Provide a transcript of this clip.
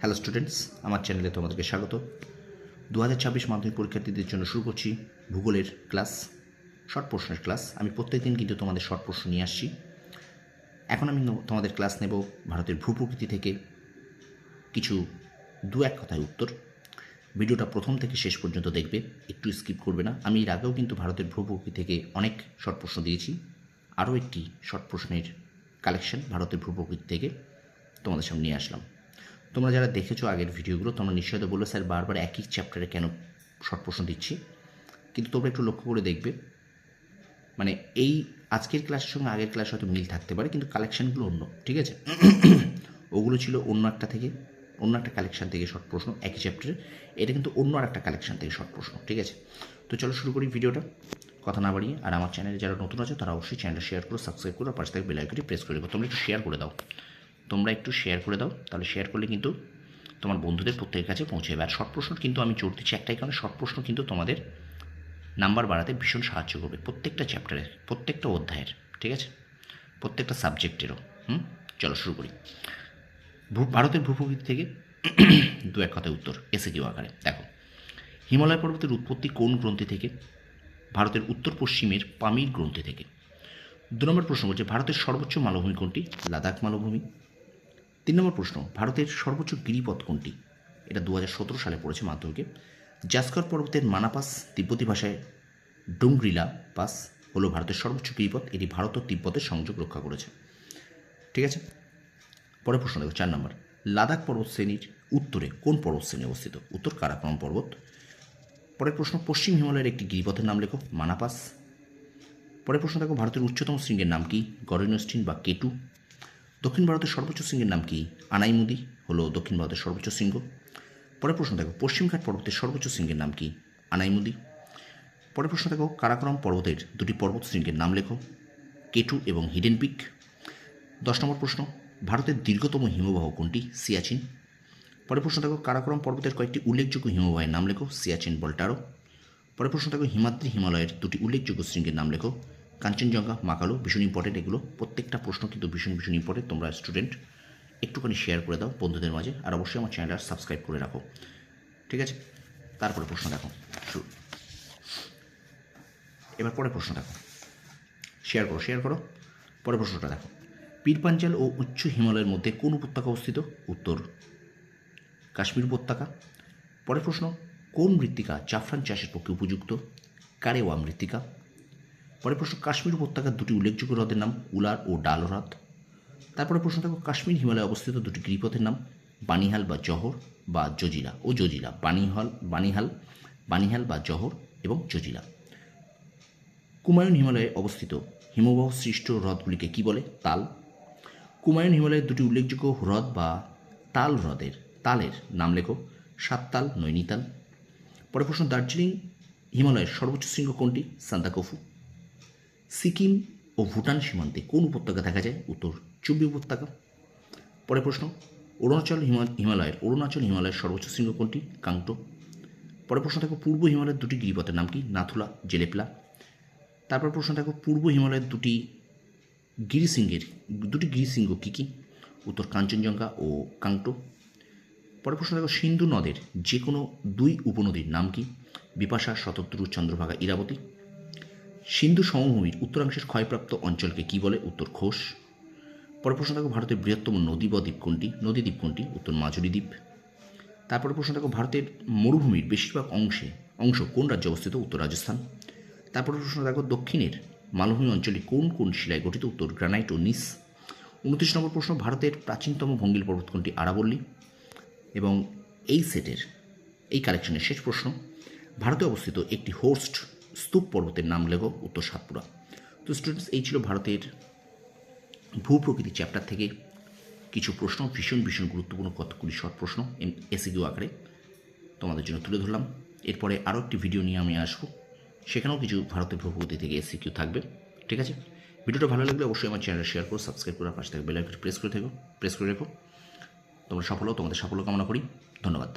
Hello students আমার চ্যানেলে তোমাদেরকে স্বাগত। দু হাজার ছাব্বিশ মাধ্যমিক পরীক্ষার্থীদের জন্য শুরু করছি ভূগোলের ক্লাস শর্ট প্রশ্নের ক্লাস আমি প্রত্যেক দিন কিন্তু তোমাদের শর্ট প্রশ্ন নিয়ে আসছি। এখন আমি তোমাদের ক্লাস নেব ভারতের ভূপ্রকৃতি থেকে কিছু দু এক কথায় উত্তর। ভিডিওটা প্রথম থেকে শেষ পর্যন্ত দেখবে, একটু স্কিপ করবে না। আমি এর আগেও কিন্তু ভারতের ভূপ্রকৃতি থেকে অনেক শর্ট প্রশ্ন দিয়েছি। আরও একটি শর্ট প্রশ্নের কালেকশন ভারতের ভূপ্রকৃতি থেকে তোমাদের সামনে নিয়ে আসলাম। তোমরা যারা দেখেছ আগের ভিডিওগুলো, তোমরা নিশ্চয়ই বলল, স্যার, বারবার একই চ্যাপ্টারে কেন শর্ট প্রশ্ন দিচ্ছি? কিন্তু তোমরা একটু লক্ষ্য করে দেখবে মানে এই আজকের ক্লাসের সঙ্গে আগের ক্লাস হয়তো মিল থাকতে পারে, কিন্তু কালেকশানগুলো অন্য, ঠিক আছে? ওগুলো ছিল অন্য একটা থেকে, অন্য একটা কালেকশান থেকে শর্ট প্রশ্ন একই চ্যাপ্টারে এটা কিন্তু অন্য আর একটা কালেকশান থেকে শর্ট প্রশ্ন ঠিক আছে? তো চলো শুরু করি ভিডিওটা। কথা না বাড়িয়ে, আর আমার চ্যানেলে যারা নতুন আছে, তারা অবশ্যই চ্যানেলটা শেয়ার করো সাবস্ক্রাইব করো, আর পাশে থেকে বেল আইকনটি প্রেস করে রেখো। তোমরা একটু শেয়ার করে দাও। তোমরা একটু শেয়ার করে দাও। তাহলে শেয়ার করলে কিন্তু তোমার বন্ধুদের প্রত্যেকের কাছে পৌঁছে যাবে। আর শর্ট প্রশ্ন কিন্তু আমি জোর দিচ্ছি একটাই, কারণে শর্ট প্রশ্ন কিন্তু তোমাদের নাম্বার বাড়াতে ভীষণ সাহায্য করবে প্রত্যেকটা চ্যাপ্টারের প্রত্যেকটা অধ্যায়ের, ঠিক আছে? প্রত্যেকটা সাবজেক্টেরও হুম? চলো শুরু করি। ভূ- ভারতের ভূপ্রকৃতি থেকে দু এক কথায় উত্তর এসে কিউ আকারে। দেখো, হিমালয় পর্বতের উৎপত্তি কোন গ্রন্থি থেকে? ভারতের উত্তর পশ্চিমের পামির গ্রন্থি থেকে। দু নম্বর প্রশ্ন বলছে, ভারতের সর্বোচ্চ মালভূমি কোনটি? লাদাখ মালভূমি। তিন নম্বর প্রশ্ন, ভারতের সর্বোচ্চ গিরিপথ কোনটি? এটা দু হাজার সতেরো সালে পড়েছে মাধ্যমিকে। জাস্কর পর্বতের মানাপাস তিব্বতী ভাষায় ডুংগ্রিলা পাস হলো ভারতের সর্বোচ্চ গিরিপথ। এটি ভারত ও তিব্বতের সংযোগ রক্ষা করেছে। ঠিক আছে? পরের প্রশ্ন দেখো, চার নম্বর। লাদাখ পর্বত শ্রেণির উত্তরে কোন পর্বত শ্রেণি অবস্থিত? উত্তর কারাকরম পর্বত। পরের প্রশ্ন, পশ্চিম হিমালয়ের একটি গিরিপথের নাম লেখো, মানাপাস। পরের প্রশ্ন দেখো, ভারতের উচ্চতম শৃঙ্গের নাম কি? গরেনস্টিন বা কেটু। দক্ষিণ ভারতের সর্বোচ্চ শৃঙ্গের নাম কি? আনাইমুদি হলো দক্ষিণ ভারতের সর্বোচ্চ শৃঙ্গ পরের প্রশ্ন দেখো পশ্চিমঘাট পর্বতের সর্বোচ্চ শৃঙ্গের নাম কি? আনাইমুদি পরের প্রশ্ন দেখো, কারাকরম পর্বতের দুটি পর্বত শৃঙ্গের নাম লেখো, কেটু এবং হিডেন পিক। দশ নম্বর প্রশ্ন, ভারতের দীর্ঘতম হিমবাহ কোনটি? সিয়াচিন। পরের প্রশ্ন দেখো, কারাকরম পর্বতের কয়েকটি উল্লেখযোগ্য হিমবাহের নাম লেখো, সিয়াচিন বল্টারো। পরের প্রশ্ন দেখো, হিমাদ্রি হিমালয়ের দুটি উল্লেখযোগ্য শৃঙ্গের নাম লেখো কাঞ্চনজঙ্ঘা, মাকালো, ভীষণ ইম্পর্টেন্ট এগুলো। প্রত্যেকটা প্রশ্ন কিন্তু ভীষণ ভীষণ ইম্পর্টেন্ট তোমরা স্টুডেন্ট একটুখানি শেয়ার করে দাও বন্ধুদের মাঝে আর অবশ্যই আমার চ্যানেলটা সাবস্ক্রাইব করে রাখো। ঠিক আছে? তারপরে প্রশ্ন দেখো। শুরু। এবার পরে প্রশ্ন দেখো। শেয়ার করো শেয়ার করো। পরে প্রশ্নটা দেখো। পীরপাঞ্জাল ও উচ্চ হিমালয়ের মধ্যে কোন উপত্যকা অবস্থিত? উত্তর, কাশ্মীর উপত্যকা। পরের প্রশ্ন, কোন মৃত্তিকা জাফরান চাষের পক্ষে উপযুক্ত? কারেওয়া মৃত্তিকা। পরের প্রশ্ন, কাশ্মীর উপত্যকার দুটি উল্লেখযোগ্য হ্রদের নাম উলার ও ডাল হ্রদ। তারপরে প্রশ্ন থাকো কাশ্মীর হিমালয়ে অবস্থিত দুটি গিরিপথের নাম বানিহাল বা জহর বা জজিলা। ও জজিলা, বানিহাল বানিহাল বানিহাল বা জহর এবং জজিলা। কুমায়ুন হিমালয়ে অবস্থিত হিমবাহ সৃষ্ট হ্রদগুলিকে কি বলে? তাল। কুমায়ুন হিমালয়ের দুটি উল্লেখযোগ্য হ্রদ বা তাল হ্রদের, তালের নাম লেখো, সাততাল, নৈনিতাল। পরে প্রশ্ন, দার্জিলিং হিমালয়ের সর্বোচ্চ শৃঙ্গ কোনটি? সান্দাকফু সিকিম ও ভুটান সীমান্তে কোন উপত্যকা দেখা যায়? উত্তর চুব্বি উপত্যকা। পরে প্রশ্ন, অরুণাচল হিমা- হিমালয়ের, অরুণাচল হিমালয়ের সর্বোচ্চ শৃঙ্গ কোনটি? কাংটো। পরে প্রশ্ন থাকো পূর্ব হিমালয়ের দুটি গিরিপথের নাম কি? নাথুলা, জেলেপলা। তারপর প্রশ্ন থাকো পূর্ব হিমালয়ের দুটি গিরিশৃঙ্গের দুটি গিরিশৃঙ্গ কী কী? উত্তর কাঞ্চনজঙ্ঘা ও কাংটো। পরের প্রশ্ন দেখো, সিন্ধু নদের যে কোনো দুই উপনদীর নাম কি? বিপাশা শতদ্রু চন্দ্রভাগা, ইরাবতী। সিন্ধু সমভূমির উত্তরাংশের ক্ষয়প্রাপ্ত অঞ্চলকে কি বলে উত্তর ঘোষ? পরের প্রশ্ন দেখো, ভারতের বৃহত্তম নদী বা দ্বীপ কোনটি? নদী দ্বীপ কোনটি? উত্তর মাজুলি দ্বীপ। তারপরে প্রশ্ন দেখো, ভারতের মরুভূমির বেশিরভাগ অংশে, অংশ কোন রাজ্যে অবস্থিত? উত্তর রাজস্থান। তারপরে প্রশ্ন দেখো, দক্ষিণের মালভূমি অঞ্চলে কোন কোন শিলায় গঠিত? উত্তর গ্রানাইট ও নিস। উনত্রিশ নম্বর প্রশ্ন, ভারতের প্রাচীনতম ভঙ্গিল পর্বত কোনটি? আরাবল্লী। এবং এই সেটের, এই কালেকশনের শেষ প্রশ্ন, ভারতে অবস্থিত একটি হোস্ট স্তূপ পর্বতের নাম লেখো উত্তর সাতপুরা। তো স্টুডেন্টস এই ছিল ভারতের ভূপ্রকৃতি চ্যাপ্টার থেকে কিছু প্রশ্ন, ভীষণ ভীষণ গুরুত্বপূর্ণ কতগুলি শর্ট প্রশ্ন এসিকিউ আকারে তোমাদের জন্য তুলে ধরলাম। এরপরে আরও একটি ভিডিও নিয়ে আমি আসব। সেখানেও কিছু ভারতের ভূপ্রকৃতি থেকে এসিকিউ থাকবে। ঠিক আছে? ভিডিওটা ভালো লাগলে অবশ্যই আমার চ্যানেল শেয়ার করো সাবস্ক্রাইব করে পাশে থেকে বেল আইকনটি প্রেস করে থেকো প্রেস করে রেখো। তোমরা সফল তোমাদের সাফল্য কামনা করি। ধন্যবাদ।